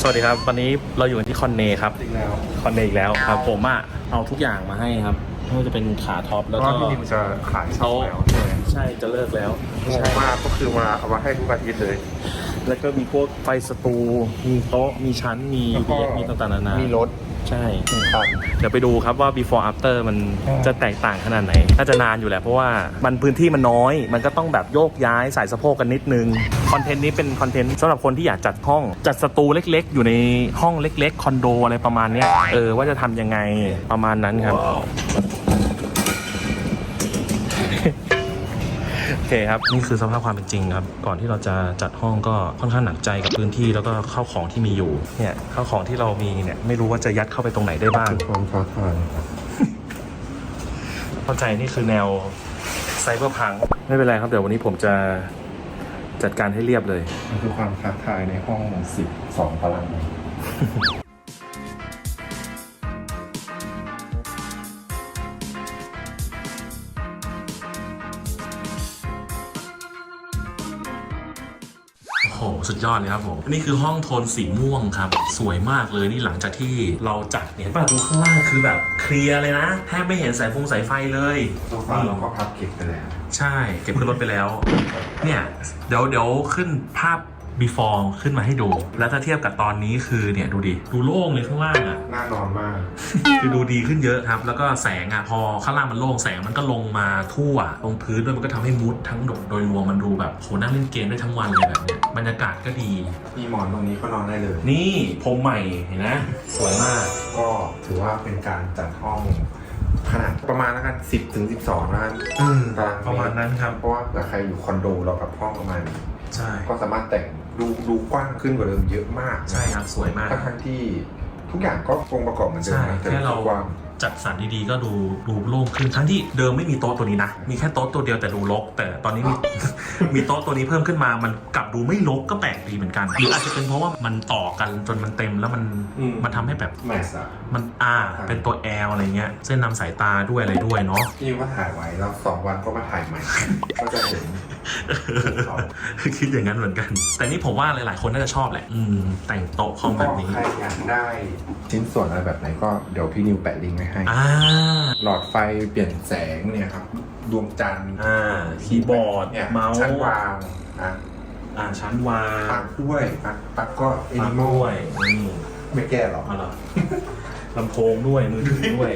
สวัสดีครับ วันนี้เราอยู่กันที่คอนเนครับจริงแล้วคอนเนอีกแล้วครับ ผมอะเอาทุกอย่างมาให้ครับ ไม่ว่าจะเป็นขาท็อปเพแล้วราะก็ว่าพี่นิวจะขายช่องแล้วใช่ไหมใช่จะเลิกแล้ว งงมากก็คือมาเอามาให้ทุกอาทิตย์เลย แล้วก็มีพวกไฟสตู มีโต๊ะ มีชั้น มี แล้วก็เบียมีต่างๆนานามีรถใช่ หนึ่งคัน เดี๋ยวไปดูครับว่า before after มันใช่จะแตกต่างขนาดไหน น่าจะนานอยู่แหละ เพราะว่ามันพื้นที่มันน้อย มันก็ต้องแบบโยกย้ายใส่สะโพกกันนิดนึง คอนเทนต์นี้เป็นคอนเทนต์สำหรับคนที่อยากจัดห้อง จัดสตูเล็กๆ อยู่ในห้องเล็กๆ คอนโดอะไรประมาณเนี้ย เออ ว่าจะทำยังไงประมาณนั้นครับ อเคครับ นี่คือสภาพความเป็นจริงครับ ก่อนที่เราจะจัดห้องก็ค่อนข้างหนักใจกับพื้นที่แล้วก็ข้าวของที่มีอยู่ เนี่ยข้าวของที่เรามีเนี่ยไม่รู้ว่าจะยัดเข้าไปตรงไหนได้บ้างคือความท้าทายครับเข้าใจนี่คือแนวไซเบอร์พังไม่เป็นไรครับ เดี๋ยววันนี้ผมจะจัดการให้เรียบเลย มันคือความท้าทายในห้องสิบสองตารางเมตร สุดยอดเลยครับผมนี่คือห้องโทนสีม่วงครับ สวยมากเลยนี่หลังจากที่เราจัดเนี่ยป่ะดูข้างล่างคือแบบเคลียร์เลยนะแทบไม่เห็นสายฟงสายไฟเลยโซฟาเราก็พับเก็บไปแล้ว ใช่ เก็บขึ้นรถไปแล้ว เนี่ย เดี๋ยวเดี๋ยวขึ้นภาพ before ขึ้นมาให้ดู แล้วถ้าเทียบกับตอนนี้คือเนี่ยดูดิ ดูโล่งเลยข้างล่างอะน่านอนมาก คือดูดีขึ้นเยอะครับ แล้วก็แสงอะพอข้างล่างมันโล่งแสงมันก็ลงมาทั่วลงพื้นด้วยมันก็ทำให้มูดทั้งโดโดยรวมมันดูแบบโหนั่งเล่นเกมได้ทั้งวันเลยแบบเนี้ยบรรยากาศก็ดี มีหมอนตรงนี้ก็นอนได้เลย นี่ผมใหม่เห็นนะสวยมาก ก็ถือว่าเป็นการจัดห้องขนาดประมาณแล้วกันสิบถึงสิบสองแล้วกันอืมตารางเตประมาณนั้นครับ เพราะว่าแต่ใครอยู่คอนโดเรากับห้องประมาณนี้ ใช่ก็สามารถแต่งดูดูกว้างขึ้นกว่าเดิมเยอะมากใช่ครับสวยมาก ทั้งๆที่ทุกอย่างก็องค์ประกอบเหมือนเดิมใช่นะแต่แค่เรา กว้าง จัดสรรดีๆก็ดูดูโล่งขึ้นทั้งที่เดิมไม่มีโต๊ะตัวนี้นะ มีแค่โต๊ะตัวเดียวแต่ดูรกแต่ตอนนี้มี มีโต๊ะตัวนี้เพิ่มขึ้นมามันกลับดูไม่รกก็แปลกดีเหมือนกันหรืออาจจะเป็นเพราะว่ามันต่อกันจนมันเต็มแล้วมันอืม มันทำให้แบบแมสอะมันอ่าครับเป็นตัวแอลอะไรเงี้ยเส้นนำสายตาด้วยอะไรด้วยเนาะ พี่ก็ถ่ายไว้แล้วสองวันก็มาถ่ายใหม่ ก็จะเห็นคิดอย่างนั้นเหมือนกัน แต่นี่ผมว่าหลายๆ คนน่าจะชอบแหละ อืม แต่งโต๊ะคอมแบบนี้ ใครอยากได้ ชิ้นส่วนอะไรแบบไหนก็เดี๋ยวพี่นิวแปะลิงก์ไว้ให้ อ่า หลอดไฟเปลี่ยนแสงเนี่ยครับดวงจันทร์อ่า คีย์บอร์ด เนี่ยเมาส์ชั้นวางนะอ่า ชั้นวาปลังกด้วยปลักปลักก็เอปลั๊นิกมอลด้วยนี่ไม่แก้หรอกเอาเหรอ ลำโพงด้วยมือถือด้วย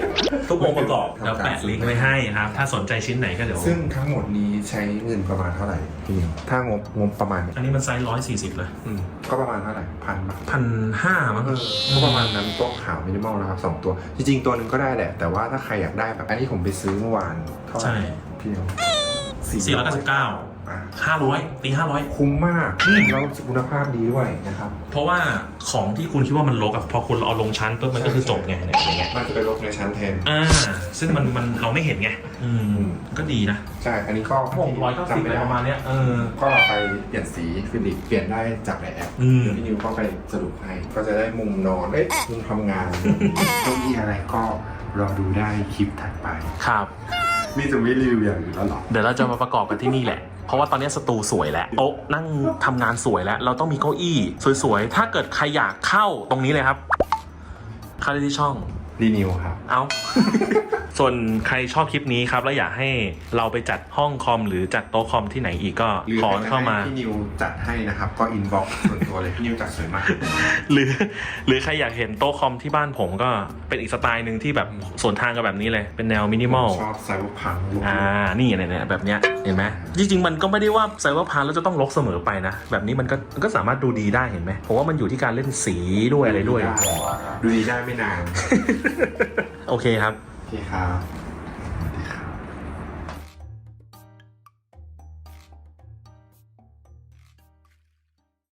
ทุกองค์ประกอบทำการแล้วแปะลิงก์ไว้ให้ครับ ถ้าสนใจชิ้นไหนก็เดี๋ยว ซึ่งทั้งหมดนี้ใช้เงินประมาณเท่าไหร่พี่นิวถ้างบงบประมาณเนี่ยอันนี้มันไซส์ร้อยสี่สิบเลยอืมก็ประมาณเท่าไหร่พันบาทพันห้ามั้ง เออก็ประมาณนั้นโต๊ะขาวมินิมอลนะครับสองตัว จริงๆ ตัวหนึ่งก็ได้แหละ แต่ว่าถ้าใครอยากได้แบบ อันนี้ผมไปซื้อเมื่อวานเท่าไหร่ใช่พี่นิวสี่ร้อยเก้าสิบเก้าอะ ห้าร้อยตีห้าร้อย คุ้มมากอืม แล้วคุณภาพดีด้วยนะครับ เพราะว่าของที่คุณคิดว่ามันลกอะพอคุณเอาลงชั้นปุ๊บมันก็คือจบไงเนี่ยอย่างเงี้ยมันจะไปลบในชั้นแทน อ่า ซึ่งมันมันเราไม่เห็นไง อืม ก็ดีนะใช่ อันนี้ก็หกร้อยเก้าสิบอะไรประมาณเนี้ยเออ ก็เราไปเปลี่ยนสีฟิลิปเปลี่ยนได้จากในแอปอืม เดี๋ยวพี่นิวก็ไปสรุปให้ ก็จะได้มุมนอน เอ้ย มุมทำงานเก้าอี้อะไรก็รอดูได้คลิปถัดไป ครับ นี่จะไม่รีวิวอย่างอื่นแล้วเหรอ เดี๋ยวเราจะมาประกอบกันที่นี่แหละ เพราะว่าตอนนี้สตูสวยแล้วโต๊ะนั่งทำงานสวยแล้ว เราต้องมีเก้าอี้ สวยๆ ถ้าเกิดใครอยากเข้าตรงนี้เลยครับเข้าได้ที่ช่อง รีนิวครับ เอา ส่วนใครชอบคลิปนี้ครับ แล้วอยากให้เราไปจัดห้องคอมหรือจัดโต๊ะคอมที่ไหนอีกก็หรือขอจะเข้ามา ให้พี่นิวจัดให้นะครับ ก็อินบ็อกซ์ส่วนตัวเลยพี่นิวจัดสวยมาก หรือ หรือใครอยากเห็นโต๊ะคอมที่บ้านผมก็เป็นอีกสไตล์หนึ่งที่แบบสวนทางกับแบบนี้เลย เป็นแนวมินิมอล ชอบไซเบอร์พังลุคอ่า นี่เนี่ยเนี่ยแบบเนี้ย เห็นไหม จริง ๆ มันก็ไม่ได้ว่าไซเบอร์พาร์แล้วจะต้องลกเสมอไปนะ แบบนี้มันก็มันก็สามารถดูดีได้เห็นไหมผมว่ามันอยู่ที่การเล่นสีด้วยอะไรด้วย ดูดีได้ไม่นานโอเคครับ โอเคครับ